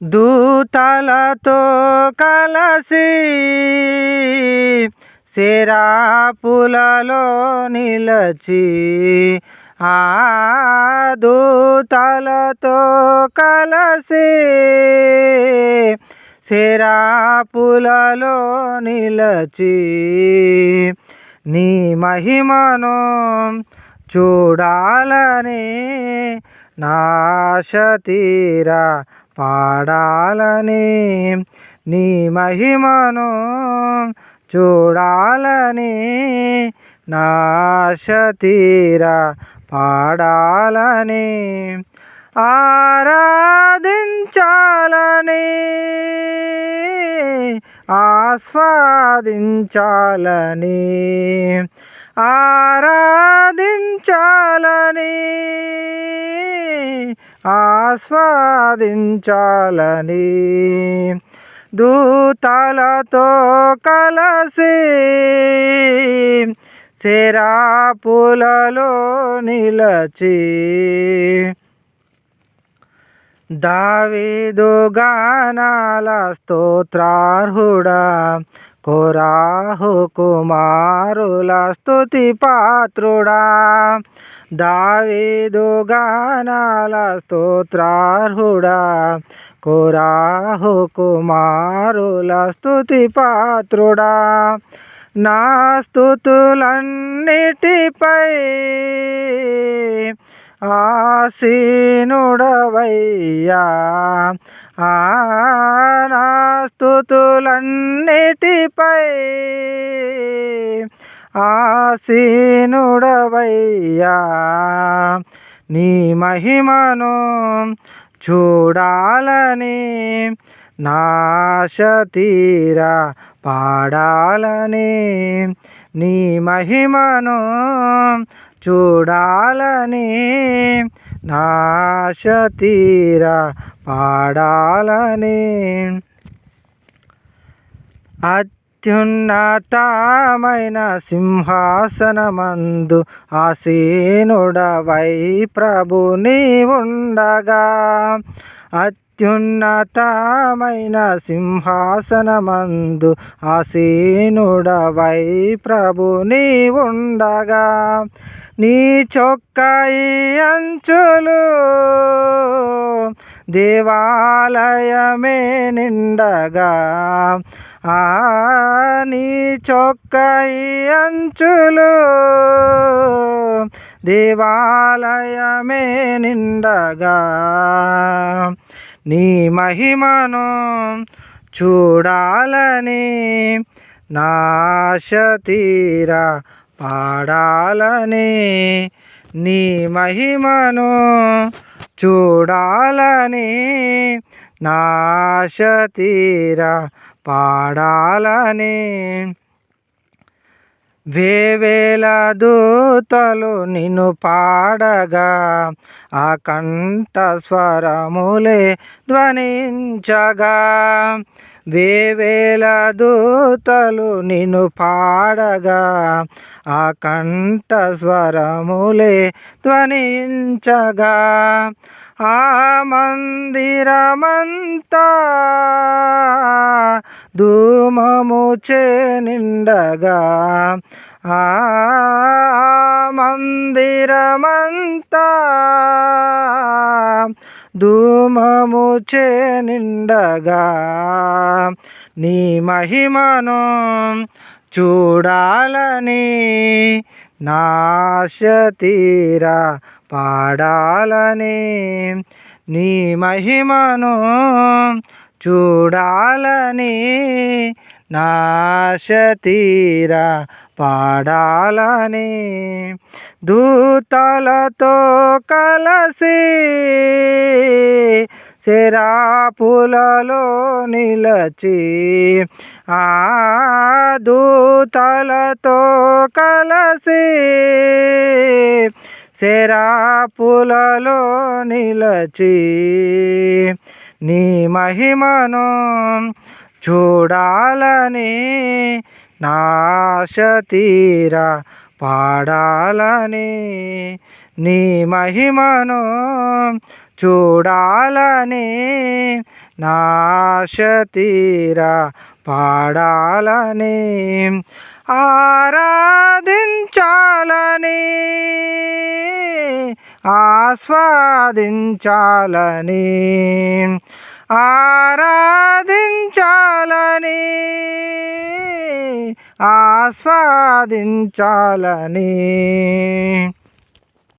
దూతలతో కలసి శరాపులలో నిలచి ఆ దూతలతో కలసి శరాపులలో నిలచి నీ మహిమను చూడాలని నాశ తీరా పాడాలని నీ మహిమను చూడాలని నాశతీరా పాడాలని ఆరాధించాలని ఆస్వాదించాలని ఆరాధించాలని ఆస్వాదించాలని దూతలతో కలసి శరాపులలో నిలచి దావీదు గానాల స్తోత్రార్హుడా కోరాహు కుమారుల స్థుతి పాత్రుడా. దావీదు గానాల స్తోత్రార్హుడా. కోరాహు కుమారుల స్థుతి పాత్రుడా. నా స్థుతులన్నిటిపై ఆసీనుడవయ్యా. నా స్థుతులన్నిటిపై ఆసీనుడవయ్యా. నీ మహిమను చూడాలని నాశతీరా పాడాలని నీ మహిమను చూడాలని నాశ తీరా పాడాలని అత్యున్నతమైన సింహాసనమందు ఆసీనుడవై ఉండగా. నీవుండగా అత్యున్నతమైన సింహాసనమందు ఆసీనుడవై ప్రభు నీ ఉండగా నీ చొక్కయి అంచులు దేవాలయమే నిండగా. ఆ నీ చొక్కయి అంచులు దేవాలయమే నిండగా. నీ మహిమను చూడాలని నాశ తీరా పాడాలని నీ మహిమను చూడాలని నాశ తీరా పాడాలని వేవేల దూతలు నిన్ను పాడగా ఆ కంఠస్వరములే ధ్వనించగా. వేవేల దూతలు నిన్ను పాడగా ఆ కంఠ స్వరములే ధ్వనించగా. ఆ మందిరమంతా ధూమము నిండగా. ఆ మందిరమంతా ధూమము నిండగా. నీ మహిమను చూడాలని నాశ తీరా పాడాలని నీ మహిమను చూడాలని నాశ తీరా పాడాలని దూతలతో కలసి శరాపులలో నిలచి ఆ దూతలతో కలసి శరాపులలో నిలచి నీ మహిమను చూడాలని నాశ తీరా పాడాలని నీ మహిమను చూడాలని నాశ తీరా పాడాలని ఆరాధించాలని ఆస్వాదించాలని ఆరాధించాలని ఆస్వాదించాలని.